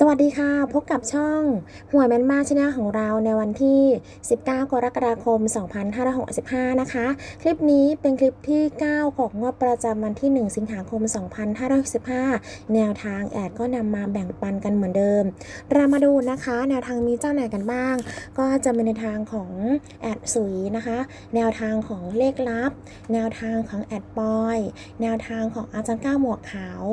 สวัสดีค่ะ พบกับช่องหวยแมนมาชแนลของเราในวันที่ 19 กรกฎาคม 2565 นะคะ คลิปนี้เป็นคลิปที่ 9 ของงวดประจำวันที่ 1 สิงหาคม 2565 แนวทางแอดก็นำมาแบ่งปันกันเหมือนเดิม เรามาดูนะคะ แนวทางมีเจ้าไหนกันบ้าง ก็จะเป็นในทางของแอดสุยนะคะ แนวทางของเลขลับ แนวทางของแอดปอย แนวทางของอาจารย์ก้าวหมวกขาว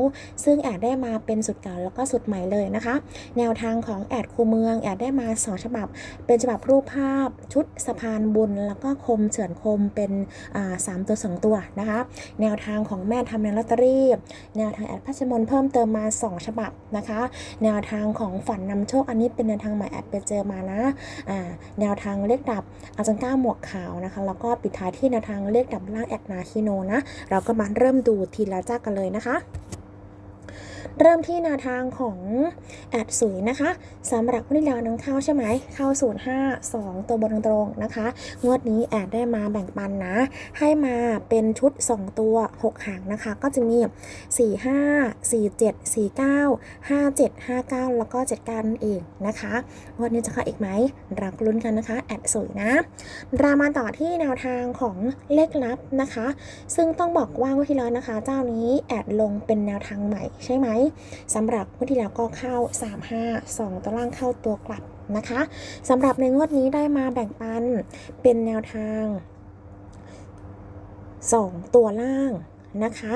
ซึ่งแอดได้มาเป็นสุดเก่าแล้วก็สุดใหม่เลยนะคะแนวทางของแอดคูเมืองแอดได้มาสองฉบับ เป็นฉบับรูปภาพชุดสะพานบุญ แล้วก็คมเฉือนคมเป็นสามตัวสองตัวนะคะ แนวทางของแม่ทำในลอตเตอรี่ แนวทางแอดพัชมนเพิ่มเติมมา 2 ฉบับนะคะ แนวทางของฝันนำโชคอันนี้เป็นแนวทางใหม่แอดไปเจอมานะแนวทางเลขดับอาจารย์ก้าหมวกขาวนะคะ แล้วก็ปิดท้ายที่แนวทางเลขดับล่างแอดนาคิโนนะ เราก็มาเริ่มดูทีละจ้ากันเลยนะคะ เริ่มที่แนวทางของแอดสุยนะคะสำหรับวันนี้เรานังเข้าใช่ไหมเข้า 05 2 ตัวบนตรงๆนะคะ งวดนี้แอดได้มาแบ่งปันนะ ให้มาเป็นชุด 2 ตัว 6 หางนะคะ ก็จะมี 4 5 4 7 4 9 5 7 5 9 แล้วก็ 7 กันเองนะคะงวดนี้จะเข้าอีกไหมราก็ลุ้นกันนะคะแอดสุยนะรามาต่อที่แนวทางของเลขลับนะคะ ซึ่งต้องบอกว่างวดที่แล้วนะคะ เจ้านี้แอดลงเป็นแนวทางใหม่ใช่ไหมสำหรับงวดที่แล้วก็เข้า 3 5 2 ตัวล่างเข้าตัวกลับนะคะสำหรับในงวดนี้ได้มาแบ่งปันเป็นแนวทาง 2 ตัวล่าง นะคะ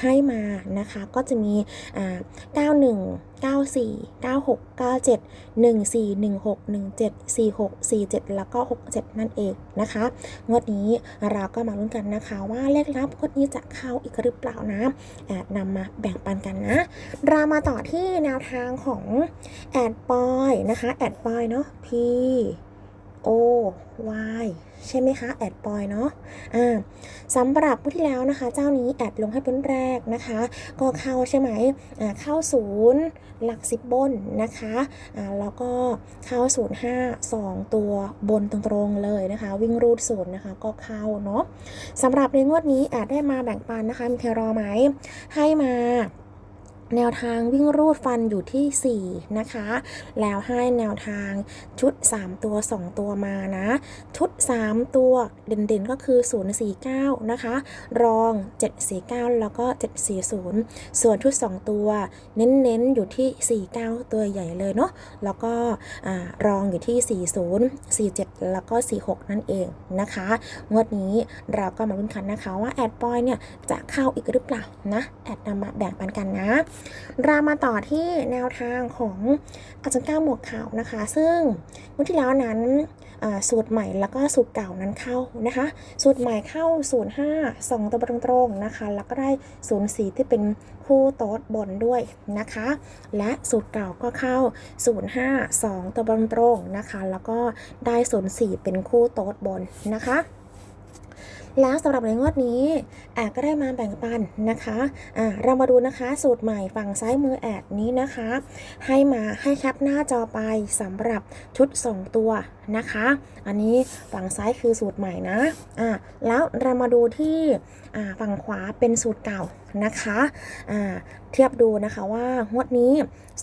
ให้มานะคะก็จะมีอ่า91 94 96 97 14 16 17 46 47 แล้วก็ 67 นั่นเองนะคะงวดนี้เราก็มาลุ้นกันนะคะว่าเลขลับงวดนี้จะเข้าอีกหรือเปล่านะแอดนำมาแบ่งปันกันนะ เรามาต่อที่แนวทางของแอดปอยนะคะแอดปอยเนาะ P O Y ใช่ไหมคะแอดปอยเนาะอ่าสำหรับผู้ที่แล้วนะคะ เจ้านี้แอดลงให้เป็นแรกนะคะ ก็เข้าใช่ไหมอ่าเข้าศูนย์หลักสิบบนนะคะอ่าแล้วก็เข้าศูนย์ห้าสองตัวบนตรงๆเลยนะคะ วิ่งรูดศูนย์นะคะ ก็เข้าเนาะสำหรับในงวดนี้แอดได้มาแบ่งปันนะคะมีใครรอไหมให้มา แนวทางวิ่งรูดฟันอยู่ที่ 4 นะคะ แล้วให้แนวทางชุด 3 ตัว 2 ตัวมานะ ชุด 3 ตัวเด่นๆก็คือ 049 นะคะ รอง 749 แล้วก็ 740 ส่วนชุด 2 ตัว เน้นๆ อยู่ที่ 49 ตัวใหญ่เลยเนาะแล้วก็รองอยู่ที่ 40 47 แล้วก็ 46 นั่นเองนะคะ งวดนี้เราก็มาลุ้นกันนะคะว่าแอดปอยเนี่ยจะเข้าอีกหรือเปล่านะแอดนำมาแบ่งปันกันนะเรามาต่อที่แนวทางของอาจารย์ก้าวหมวกขาวนะคะ ซึ่งวันที่แล้วนั้นสูตรใหม่แล้วก็สูตรเก่านั้นเข้านะคะ สูตรใหม่เข้า 05 2 ตัวตรงๆนะคะ แล้วก็ได้ 04 ที่เป็นคู่โต๊ดบนด้วยนะคะ และสูตรเก่าก็เข้า 05 2 ตัวตรงๆนะคะ แล้วก็ได้ 04 เป็นคู่โต๊ดบนนะคะ แล้วสำหรับในงวดนี้แอดก็ได้มาแบ่งปันนะคะอ่าเรามาดูนะคะสูตรใหม่ฝั่งซ้ายมือแอดนี้นะคะ ให้มาให้แคปหน้าจอไปสำหรับชุด 2 ตัวนะคะ อันนี้ฝั่งซ้ายคือสูตรใหม่นะอ่าแล้วเรามาดูที่อ่าฝั่งขวาเป็นสูตรเก่านะคะอ่าเทียบดูนะคะว่างวดนี้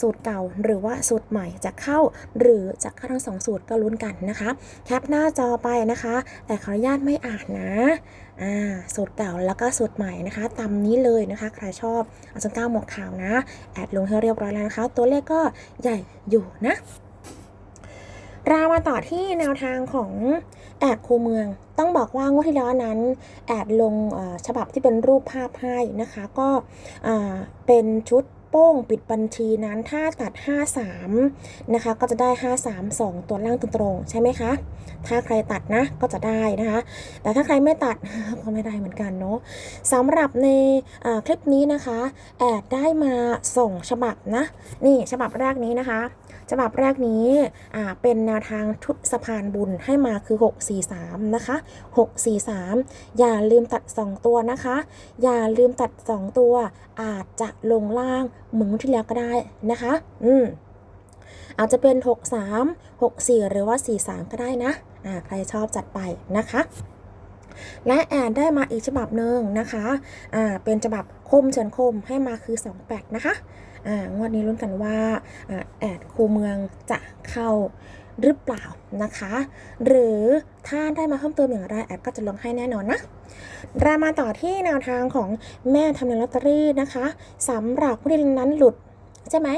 สูตรเก่าหรือว่าสูตรใหม่จะเข้าหรือจะเข้าทั้งสองสูตรก็ลุ้นกันนะคะ แคปหน้าจอไปนะคะ แต่ขออนุญาตไม่อ่านนะอ่าสูตรเก่าแล้วก็สูตรใหม่นะคะตามนี้เลยนะคะ ใครชอบอาจารย์ก้าวหมวกขาวนะ แอดลงให้เรียบร้อยแล้วนะคะ ตัวเลขก็ใหญ่อยู่นะเรามาต่อที่แนวทางของแอดคูเมือง ต้องบอกว่างวดที่แล้วนั้น แอดลงฉบับที่เป็นรูปภาพให้นะคะ ก็เป็นชุด โป้งปิดบัญชีนั้นถ้าตัด 53 นะคะ ก็จะได้ 53 2 ตัวล่างตรงๆใช่ไหมคะ ถ้าใครตัดนะก็จะได้นะคะ แต่ถ้าใครไม่ตัดก็ไม่ได้เหมือนกันเนาะสำหรับในคลิปนี้นะคะแอดได้มาส่งฉบับนะ นี่ฉบับแรกนี้นะคะ ฉบับแรกนี้เป็นแนวทางชุดสะพานบุญให้มาคือ 643 นะคะ 643 อย่าลืมตัด 2 ตัวนะคะ อย่าลืมตัด 2 ตัวอาจจะลงล่าง เหมือนงที่แล้วก็ได้นะคะ อืมอาจจะเป็น 63 64 หรือว่า 43 ก็ได้นะอ่าใครชอบจัดไปนะคะ และแอนได้มาอีกฉบับหนึ่งนะคะอ่าเป็นฉบับคมเฉินคมให้มาคือ 28 นะคะอ่างวดนี้ลุ้นกันว่าอ่าแอดคูเมืองจะเข้า หรือเปล่านะคะ หรือถ้าได้มาเพิ่มเติมอย่างไรแอดก็จะลงให้แน่นอนนะเรามาต่อที่แนวทางของแม่ทำในลอตเตอรี่นะคะสำหรับผู้ที่นั้นหลุดใช่ไหม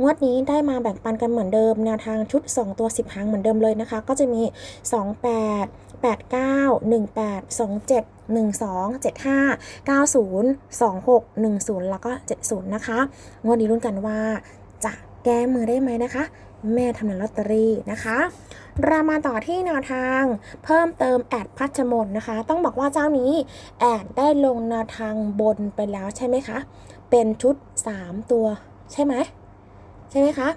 งวดนี้ได้มาแบ่งปันกันเหมือนเดิม แนวทางชุด 2 ตัว 10หางเหมือนเดิมเลยนะคะ ก็จะมี 28 89 18 27 12 75 90 26 10 แล้วก็ 70 นะคะ งวดนี้รุ่นกันว่าจะแก้มือได้ไหมนะคะ แม่ทำในลอตเตอรี่นะคะเรามาต่อที่แนวทางเพิ่มเติมแอดพัชมนนะคะ ต้องบอกว่าเจ้านี้แอดได้ลงแนวทางบนไปแล้วใช่ไหมคะ เป็นชุด 3 ตัวใช่ไหมใช่ไหมคะ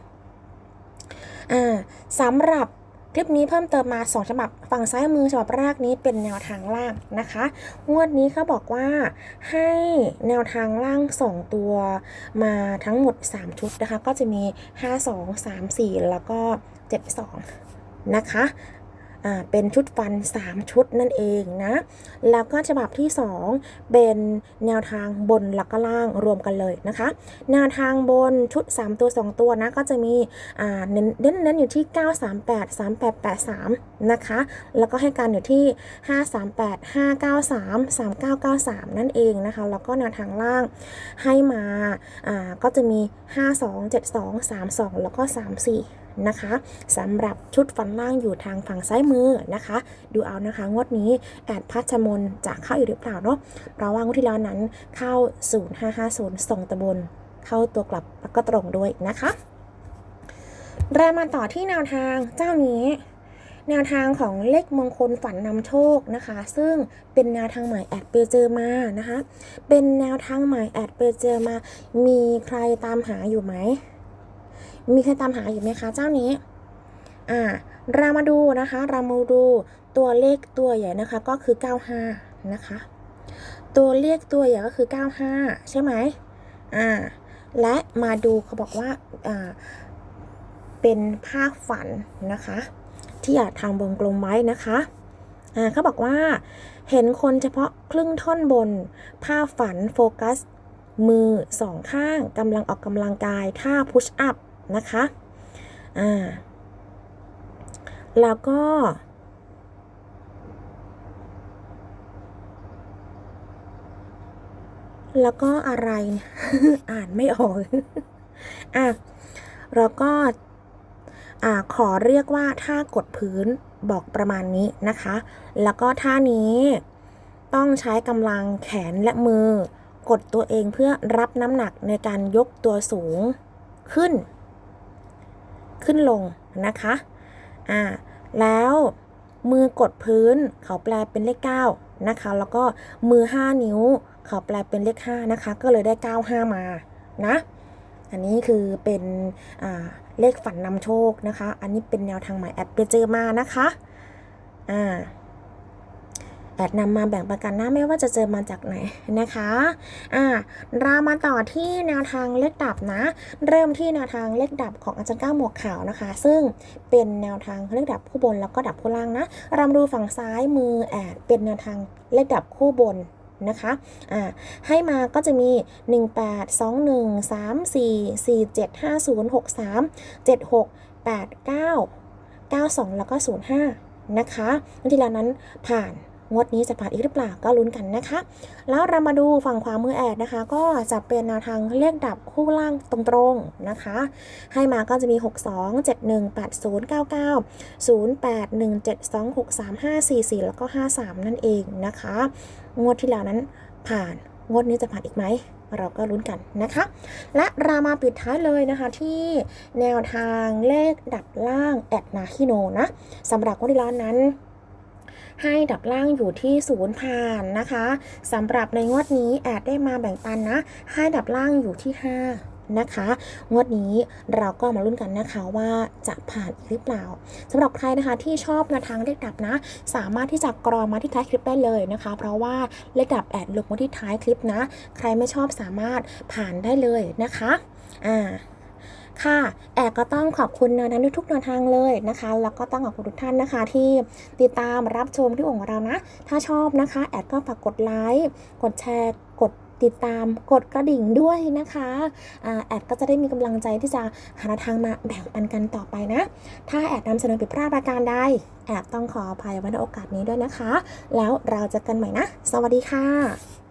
อ่าสำหรับ คลิปนี้เพิ่มเติมมา 2 ฉบับ ฝั่งซ้ายมือฉบับแรกนี้เป็นแนวทางล่างนะคะ งวดนี้เขาบอกว่าให้แนวทางล่าง 2 ตัวมาทั้งหมด 3 ชุดนะคะ ก็จะมี 5 2 3 4 แล้วก็ 72 นะคะ เป็นชุดฟัน 3 ชุดนั่นเองนะ แล้วก็ฉบับที่ 2 เป็นแนวทางบนแล้วก็ล่างรวมกันเลยนะคะ แนวทางบนชุด 3 ตัว 2 ตัวนะก็จะมีอ่าเน้นเน้นอยู่ที่ 938 3883 นะคะ แล้วก็ให้การอยู่ที่ 538 593 3993 นั่นเองนะคะ แล้วก็แนวทางล่างให้มาอ่าก็จะมี 52 72 32 แล้วก็ 34 นะคะสำหรับชุดฟันล่างอยู่ทางฝั่งซ้ายมือนะคะ ดูเอานะคะงวดนี้แอดพัชมนจะเข้าอยู่หรือเปล่าเนาะเพราะว่างวดที่แล้วนั้นเข้า 0550ส่งตะบน เข้าตัวกลับแล้วก็ตรงด้วยนะคะเรามาต่อที่แนวทางเจ้านี้แนวทางของเลขมงคลฝันนำโชคนะคะ ซึ่งเป็นแนวทางใหม่แอดไปเจอมานะคะ เป็นแนวทางใหม่แอดไปเจอมา มีใครตามหาอยู่ไหม มีใครตามหาอยู่ไหมคะเจ้านี้ อ่า เรามาดูนะคะ เรามาดูตัวเลขตัวใหญ่นะคะก็คือ 95 นะคะ ตัวเลขตัวใหญ่ก็คือ 95 ใช่ไหมอ่า และมาดูเขาบอกว่า อ่า เป็นภาคฝันนะคะ ที่อยากทางวงกลมไว้นะคะอ่าเขาบอกว่าเห็นคนเฉพาะครึ่งท่อนบน ภาพฝันโฟกัส มือสองข้างกำลังออกกำลังกายท่าพุชอัพ นะคะ อ่า แล้วก็ แล้วก็อะไร อ่านไม่ออก อะแล้วก็ อ่า ขอเรียกว่าท่ากดพื้นบอกประมาณนี้นะคะ แล้วก็ท่านี้ต้องใช้กำลังแขนและมือ กดตัวเองเพื่อรับน้ำหนักในการยกตัวสูงขึ้น ขึ้นลงนะคะอ่าแล้วมือกดพื้นเขาแปลเป็นเลข9นะคะ แล้วก็มือ 5 นิ้ว เขาแปลเป็นเลข5นะคะ ก็เลยได้ 95 มานะ อันนี้คือเป็นอ่าเลขฝันนำโชคนะคะ อันนี้เป็นแนวทางใหม่แอดไปเจอมานะคะ อ่า แอดนำมาแบ่งปันกันนะไม่ว่าจะเจอมาจากไหนนะคะอ่าเรามาต่อที่แนวทางเลขดับนะ เริ่มที่แนวทางเลขดับของอาจารย์ก้าหมวกขาวนะคะ ซึ่งเป็นแนวทางเลขดับคู่บนแล้วก็ดับคู่ล่างนะเราดูฝั่งซ้ายมือแอดเป็นแนวทางเลขดับคู่บนนะคะ อ่า ให้มาก็จะมี 1 8 2 1 3 4 4 7 5 0 6 3 7 6 8 9 9 2 แล้วก็ 05 นะคะวันที่แล้วนั้นผ่าน งวดนี้จะผ่านอีกหรือเปล่าก็ลุ้นกันนะคะ แล้วเรามาดูฝั่งขวามือแอดนะคะ ก็จะเป็นแนวทางเลขดับคู่ล่างตรงๆนะคะ ให้มาก็จะมี 6 2 7 1 8 0 9 9 0 8 1 7 2 6 3 5 4 4 แล้วก็ 53 นั่นเองนะคะ งวดที่แล้วนั้นผ่านงวดนี้จะผ่านอีกไหมเราก็ลุ้นกันนะคะ และเรามาปิดท้ายเลยนะคะที่แนวทางเลขดับล่างแอดนาคิโนนะสำหรับงวดที่แล้วนั้น ให้ดับล่างอยู่ที่ศูนย์ผ่านนะคะสำหรับในงวดนี้แอดได้มาแบ่งปันนะ ให้ดับล่างอยู่ที่ 5นะคะ งวดนี้เราก็มาลุ้นกันนะคะว่าจะผ่านอีกหรือเปล่าสำหรับใครนะคะที่ชอบแนวทางเลขดับนะ สามารถที่จะกรอมาที่ท้ายคลิปได้เลยนะคะ เพราะว่าเลขดับแอดลงมาที่ท้ายคลิปนะ ใครไม่ชอบสามารถผ่านได้เลยนะคะ อ่า ค่ะ แอดก็ต้องขอบคุณแนวทางทุกแนวทางเลยนะคะ แล้วก็ต้องขอบคุณทุกท่านนะคะ ที่ติดตามรับชมที่ของเรานะ ถ้าชอบนะคะ แอดก็ฝากกดไลค์กดแชร์กดติดตามกดกระดิ่งด้วยนะคะแอดก็จะได้มีกำลังใจที่จะหาทางมาแบ่งปันกันต่อไปนะ ถ้าแอดนำเสนอผิดพลาดประการใดแอดต้องขออภัยไว้ในโอกาสนี้ด้วยนะคะ แล้วเราจอกันใหม่นะ สวัสดีค่ะ